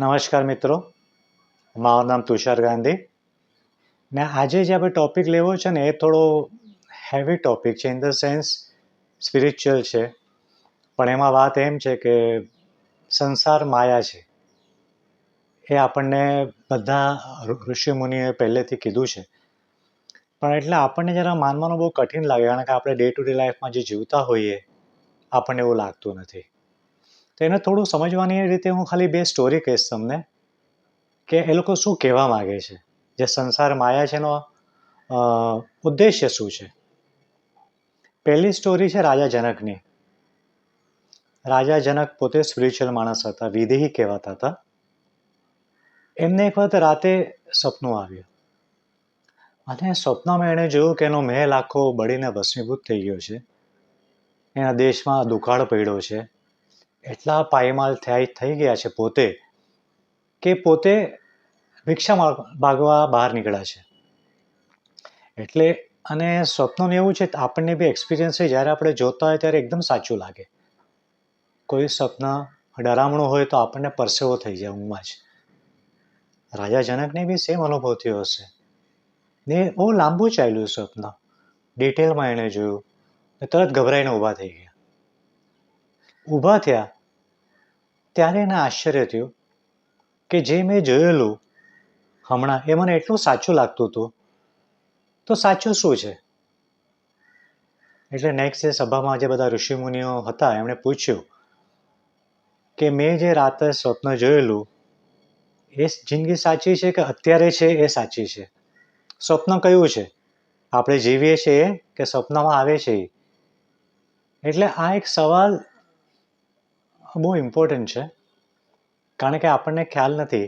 નમસ્કાર મિત્રો. મારું નામ તુષાર ગાંધી. ને આજે જે આપણે ટોપિક લેવો છે ને, એ થોડો હેવી ટોપિક છે ઇન ધ સેન્સ સ્પિરિચ્યુઅલ છે. પણ એમાં વાત એમ છે કે સંસાર માયા છે. એ આપણને બધા ઋષિ મુનિએ પહેલેથી કીધું છે. પણ એટલે આપણને જરા માનવાનું બહુ કઠિન લાગે, કારણ કે આપણે ડે ટુ ડે લાઈફમાં જે જીવતા હોઈએ, આપણને એવું લાગતું નથી. તો એને થોડું સમજવાની રીતે હું ખાલી બે સ્ટોરી કહીશ તમને કે એ લોકો શું કહેવા માગે છે. જે સંસાર માયા છે એનો ઉદ્દેશ્ય શું છે? પહેલી સ્ટોરી છે રાજા જનકની. રાજા જનક પોતે સ્પિરિચ્યુઅલ માણસ હતા વિદેહી કહેવાતા હતા. એમને એક વખત રાતે સપનું આવ્યું. અને સ્વપ્નમાં એણે જોયું કે એનો મહેલ આખો બળીને ભસ્મીભૂત થઈ ગયો છે. એના દેશમાં દુકાળ પડ્યો છે. એટલા પાયમાલ થયા, થઈ ગયા છે પોતે કે પોતે માગ- માગવા બહાર નીકળ્યા છે. એટલે અને સ્વપ્નનું એવું છે, આપણને બી એક્સપિરિયન્સ છે, જ્યારે આપણે જોતા હોય ત્યારે એકદમ સાચું લાગે. કોઈ સ્વપ્ન ડરામણું હોય તો આપણને પરસેવો થઈ જાય ઊંઘમાં જ. રાજા જનકને બી સેમ અનુભવ થયો હશે. ને બહુ લાંબુ ચાલ્યું સ્વપ્ન. ડિટેલમાં એણે જોયું. તરત ગભરાઈને ઊભા થઈ ગયા. ઊભા થયા. ત્યારે એને આશ્ચર્ય થયું કે જે મેં જોયેલું હમણાં એ મને એટલું સાચું લાગતું હતું. તો સાચું શું છે? એટલે નેક્સ્ટ ડે સભામાં જે બધા ઋષિમુનિઓ હતા, એમણે પૂછ્યું કે મેં જે રાતે સ્વપ્ન જોયેલું, એ જિંદગી સાચી છે કે અત્યારે છે એ સાચી છે? સ્વપ્ન કયું છે? આપણે જીવીએ છીએ કે સ્વપ્નમાં આવે છે એટલે આ એક સવાલ બહુ ઇમ્પોર્ટન્ટ છે. કારણ કે આપણને ખ્યાલ નથી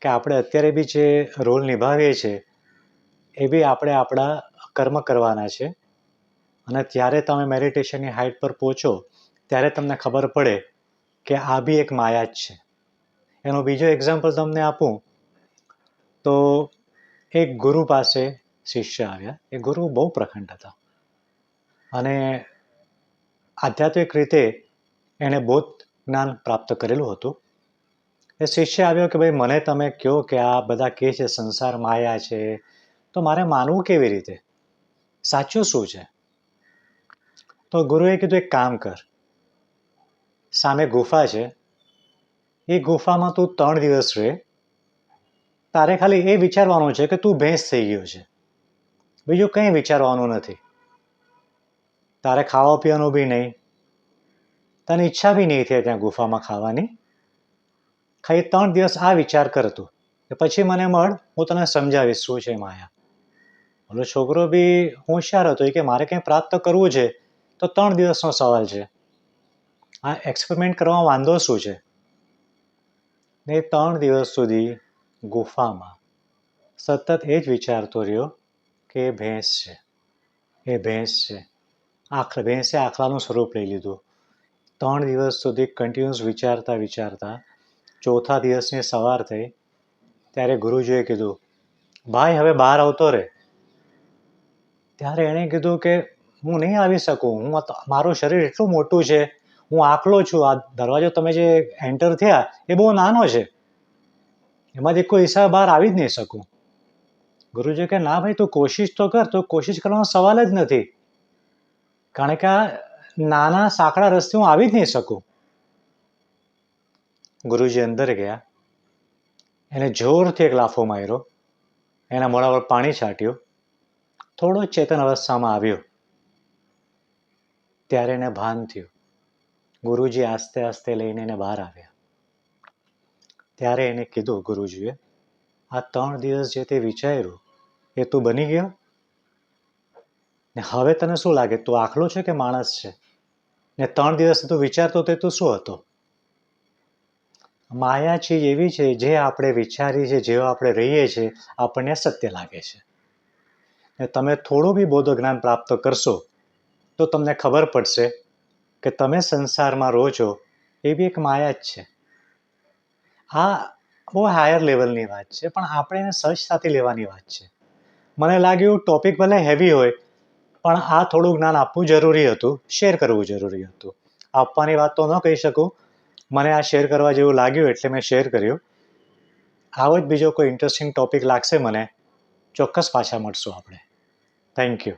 કે આપણે અત્યારે બી જે રોલ નિભાવીએ છીએ, એ બી આપણે આપણા કર્મ કરવાના છે. અને ત્યારે તમે મેડિટેશનની હાઇટ પર પહોંચો, ત્યારે તમને ખબર પડે કે આ બી એક માયા જ છે. એનો બીજો એક્ઝામ્પલ તમને આપું, તો એક ગુરુ પાસે શિષ્ય આવ્યા. એ ગુરુ બહુ પ્રખંડ હતા. અને આધ્યાત્મિક રીતે એણે બોધ જ્ઞાન પ્રાપ્ત કરેલું હતું. એ શિષ્ય આવ્યો કે, ભાઈ, મને તમે કહો કે આ બધા કે છે, સંસાર માયા છે, તો મારે માનવું કેવી રીતે? સાચું શું છે? તો ગુરુએ કીધું, એક કામ કર. સામે ગુફા છે. એ ગુફામાં તું ત્રણ દિવસ રહે તારે ખાલી એ વિચારવાનું છે કે તું ભેંસ થઈ ગયો છે. બીજું કંઈ વિચારવાનું નથી. તારે ખાવા પીવાનું બી નહીં. તને ઈચ્છા બી નહીં થાય ત્યાં ગુફામાં ખાવાની? ખાલી ત્રણ દિવસ આ વિચાર કરતો કે પછી મને મળ, હું તને સમજાવીશ શું છે માયા. ઓલો છોકરો બી હોશિયાર હતો કે મારે કંઈ પ્રાપ્ત કરવું છે, તો ત્રણ દિવસનો સવાલ છે. આ એક્સપેરિમેન્ટ કરવામાં વાંધો શું છે? ને ત્રણ દિવસ સુધી ગુફામાં સતત એ જ વિચારતો રહ્યો કે ભેંસ છે. એ ભેંસ છે. આખ ભેંસે આખલાનું સ્વરૂપ લઈ લીધું. ત્રણ દિવસ સુધી કન્ટિન્યુઅસ વિચારતા વિચારતા ચોથા દિવસની સવાર થઈ, ત્યારે ગુરુજીએ કીધું, ભાઈ, હવે બહાર આવતો રહે ત્યારે એણે કીધું કે, હું નહીં આવી શકું. હું મારું શરીર એટલું મોટું છે. હું આકલો છું. આ દરવાજો તમે જે એન્ટર થયા એ બહુ નાનો છે. એમાંથી કોઈ હિસાબ બહાર આવી જ નહીં શકું. ગુરુજી કે ના ભાઈ, તું કોશિશ તો કર. તો કોશિશ કરવાનો સવાલ જ નથી. કારણ કે આ નાના સાંકડા રસ્તે હું આવી જ નહીં શકું. ગુરુજી અંદર ગયા. એને જોરથી એક લાફો માર્યો. એના મોઢા પર પાણી છાંટ્યું. થોડો ચેતન અવસ્થામાં આવ્યો. ત્યારે એને ભાન થયું. ગુરુજી આસ્તે આસ્તે લઈને એને બહાર આવ્યા. ત્યારે એને કીધું, ગુરુજીએ, આ ત્રણ દિવસ જે તે વિચાર્યું, એ તું બની ગયો? ને હવે તને શું લાગે, તું આખલો છે કે માણસ છે? ને ત્રણ દિવસ તું વિચારતો તે તું શું હતો? માયા ચીજ એવી છે, જે આપણે વિચારીએ છીએ, જેવા આપણે રહીએ છીએ, આપણને સત્ય લાગે છે. ને તમે થોડું બી બૌદ્ધ જ્ઞાન પ્રાપ્ત કરશો, તો તમને ખબર પડશે કે તમે સંસારમાં રહો છો, એ બી એક માયા જ છે. આ બહુ હાયર લેવલની વાત છે, પણ આપણે એને સહજતાથી લેવાની વાત છે. મને લાગ્યું ટોપિક ભલે હેવી હોય પણ આ થોડું જ્ઞાન આપવું જરૂરી હતું શેર કરવું જરૂરી હતું. આપવાની વાત તો ન કહી શકું. મને આ શેર કરવા જેવું લાગ્યું એટલે મેં શેર કર્યું. આવો જ બીજો કોઈ ઇન્ટરેસ્ટિંગ ટૉપિક લાગશે મને, ચોક્કસ પાછા મળશું આપણે. Thank you